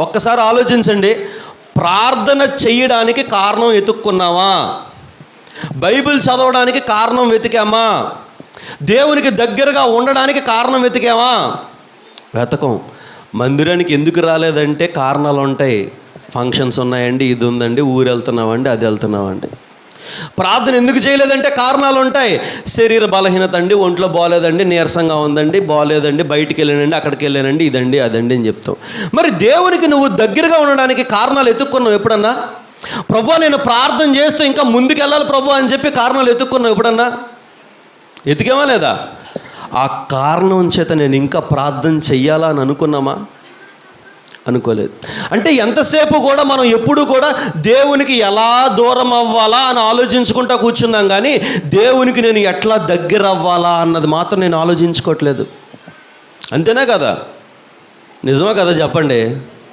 ఒక్కసారి ఆలోచించండి. ప్రార్థన చేయడానికి కారణం వెతుక్కున్నావా బైబిల్ చదవడానికి కారణం వెతికామా? దేవునికి దగ్గరగా ఉండడానికి కారణం వెతికామా? వెతకం. మందిరానికి ఎందుకు రాలేదంటే కారణాలు ఉంటాయి ఫంక్షన్స్ ఉన్నాయండి ఇది ఉందండి ఊరు వెళ్తున్నామండి అది వెళ్తున్నామండి. ప్రార్థన ఎందుకు చేయలేదంటే కారణాలు ఉంటాయి. శరీర బలహీనత అండి ఒంట్లో బాగాలేదండి నీరసంగా ఉందండి బాగాలేదండి బయటికి వెళ్ళానండి అక్కడికి వెళ్ళానండి ఇదండి అదండి అని చెప్తాం. మరి దేవునికి నువ్వు దగ్గరగా ఉండడానికి కారణాలు ఎత్తుక్కున్నావు ఎప్పుడన్నా? ప్రభు నేను ప్రార్థన చేస్తూ ఇంకా ముందుకెళ్ళాలి ప్రభు అని చెప్పి కారణాలు ఎత్తుక్కున్నావు ఎప్పుడన్నా? ఎతికేమా లేదా? ఆ కారణం చేత నేను ఇంకా ప్రార్థన చెయ్యాలా అని అనుకున్నామా? అనుకోలేదు. అంటే ఎంతసేపు కూడా మనం ఎప్పుడు కూడా దేవునికి ఎలా దూరం అవ్వాలా అని ఆలోచించుకుంటా కూర్చున్నాం కానీ దేవునికి నేను ఎట్లా దగ్గర అవ్వాలా అన్నది మాత్రం నేను ఆలోచించుకోవట్లేదు. అంతేనా కదా? నిజమా కదా చెప్పండి?